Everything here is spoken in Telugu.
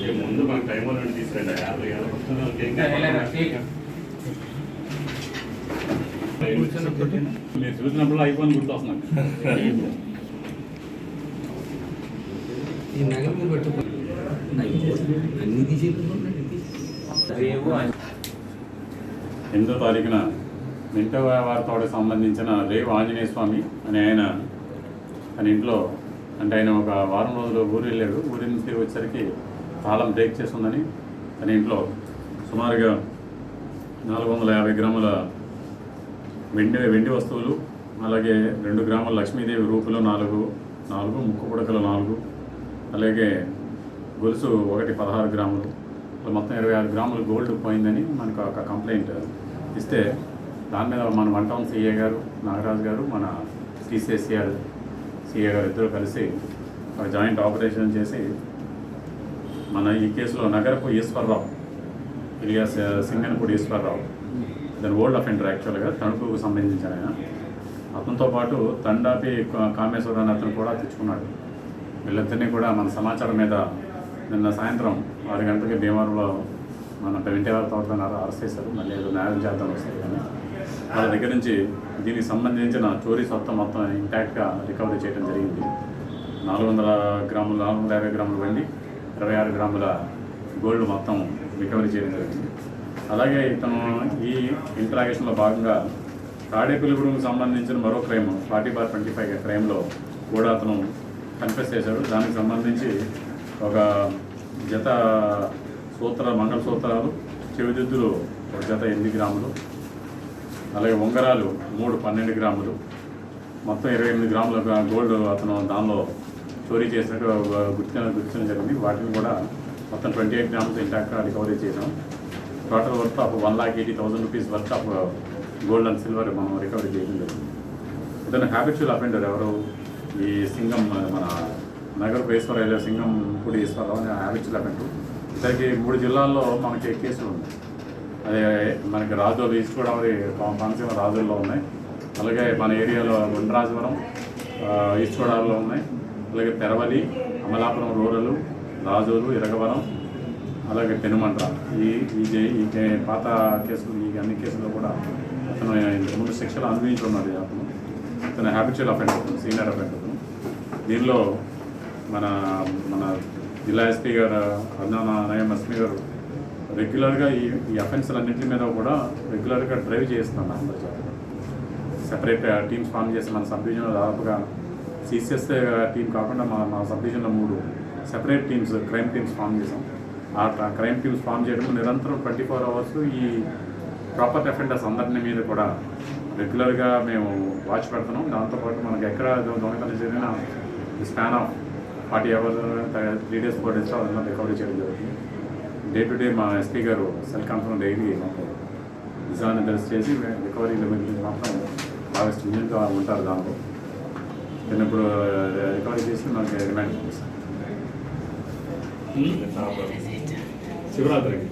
ఏ ముందు మనకు టైం వాళ్ళని తీసుకురండి. యాభై ఏళ్ళ మీరు చూసినప్పుడు ఐఫోన్ గుర్తొస్తున్నాను ఎనిమిదో తారీఖున మింట వారితో సంబంధించిన రేవు ఆంజనేయ స్వామి అని ఆయన తన ఇంట్లో అంటే ఆయన ఒక వారం రోజులు ఊరు వెళ్ళాడు. ఊరి నుంచి వచ్చేసరికి తాళం బ్రేక్ చేస్తుందని తన ఇంట్లో సుమారుగా నాలుగు వందల యాభై గ్రాముల వెండి వెండి వస్తువులు అలాగే రెండు గ్రాముల లక్ష్మీదేవి రూపులు నాలుగు నాలుగు ముక్కు పుడకలు నాలుగు అలాగే గొలుసు ఒకటి పదహారు గ్రాములు మొత్తం ఇరవై ఆరు గ్రాములు గోల్డ్ పోయిందని మనకు ఒక కంప్లైంట్ ఇస్తే దాని మీద మన వన్ టౌన్ సీఏ గారు నాగరాజు గారు మన సిసిఎస్సిఆర్ సీఏ గారు ఇద్దరు కలిసి ఒక జాయింట్ ఆపరేషన్ చేసి మన ఈ కేసులో నగరపు ఈశ్వరరావు ఇలియా సింగనపూడి ఈశ్వరరావు దాని ఓల్డ్ అఫెండర్ యాక్చువల్గా తణుకుకు సంబంధించిన ఆయన. అతనితో పాటు తండాపి కామేశ్వర అని అతను కూడా తెచ్చుకున్నాడు. వీళ్ళిద్దరినీ కూడా మన సమాచారం మీద నిన్న సాయంత్రం ఆరు గంటలకి భీమవరంలో మన వెంటవారి తోటలో అరెస్ట్ చేశారు. మళ్ళీ ఏదో న్యాయం చేద్దాం వస్తుంది కానీ వాళ్ళ దగ్గర నుంచి దీనికి సంబంధించిన చోరీ సొత్తం మొత్తం ఇంటాక్ట్గా రికవరీ చేయడం జరిగింది. నాలుగు వందల గ్రాములు నాలుగు వందల యాభై గ్రాములు వెండి ఇరవై ఆరు గ్రాముల గోల్డ్ మొత్తం రికవరీ చేయడం జరిగింది. అలాగే ఇతను ఈ ఇంటరాగేషన్లో భాగంగా తాడేపల్లిగూడెంకు సంబంధించిన మరో crime forty bar twenty five క్రైమ్లో కూడా అతను కన్ఫెస్ చేశాడు. దానికి సంబంధించి ఒక జత సూత్ర మంగళసూత్రాలు చెవిదిద్దులు ఒక జత ఎనిమిది గ్రాములు అలాగే ఉంగరాలు మూడు పన్నెండు గ్రాములు మొత్తం ఇరవై ఎనిమిది గ్రాముల గోల్డ్ అతను దానిలో చోరీ చేసినట్టు గుర్తించడం గుర్తించడం జరిగింది. వాటిని కూడా మొత్తం ట్వంటీ ఎయిట్ గ్రామ్స్ ఇంటాక్ట్గా రికవరీ చేసాం total worth of one lakh eighty thousand rupees worth of gold and silver మనం రికవరీ చేయడం జరిగింది. ఇతను హ్యాబిచువల్ అఫెండర్ ఎవరు? ఈ సింగం మన నగర ఈశ్వర సింగం పూడి ఈశ్వరరావు అనే హ్యాబిచువల్ అఫెండర్ ఇతనికి మూడు జిల్లాల్లో మనకి కేసులు ఉన్నాయి. అదే మనకి రాజోలు ఈస్ట్ గోదావరి కోనసీమ రాజుల్లో ఉన్నాయి. అలాగే మన ఏరియాలో గుండ్రాజవరం ఈస్ట్ గోదావరిలో ఉన్నాయి. అలాగే పెరవలి అమలాపురం రూరల్ రాజోలు ఇరగవరం అలాగే పెనుమంట్ర ఈ ఈ జై- పాత కేసులు ఈ అన్ని కేసుల్లో కూడా అతను ఇంతకుముందు శిక్షలు అనుభవించి అతను. అతను హ్యాబిచువల్ అఫెండర్ సీనియర్ అఫెండర్ దీనిలో మన మన జిల్లా ఎస్పీ గారు అన్నాన ఎస్పీ గారు రెగ్యులర్గా ఈ ఈ అఫెన్స్లన్నింటి మీద కూడా రెగ్యులర్గా డ్రైవ్ చేస్తున్నాను అందరి చేత సెపరేట్ టీమ్స్ ఫామ్ చేసి మన సబ్ డివిజన్లో దాదాపుగా సిసిఎస్ టీం కాకుండా మా మా సబ్ డివిజన్లో మూడు separate teams crime teams form చేసాం ఆ క్రైమ్ టీమ్స్ ఫామ్ చేయడం నిరంతరం ట్వంటీ ఫోర్ అవర్స్ ఈ ప్రాపర్ అఫెండర్స్ అందరినీ మీద కూడా రెగ్యులర్గా మేము వాచ్ పెడుతున్నాం. దాంతోపాటు మనకి ఎక్కడ దొంగతనం జరిగిన span of forty hours three days four డేస్లో అదన్నా రికవరీ చేయడం జరుగుతుంది. డే టు డే మా ఎస్పీ గారు సెల్ కాన్ఫరెన్స్ డైలీ మాకు నిజాన్ని దర్శ చేసి రికవరీ లెవెల్ గురించి మాత్రం బాగా స్టూడెంట్గా ఉంటారు దాంట్లో. నేను ఇప్పుడు రికవరీ చేసి మనకి రిమైండ్ పంపిస్తాను శివరాత్రికి.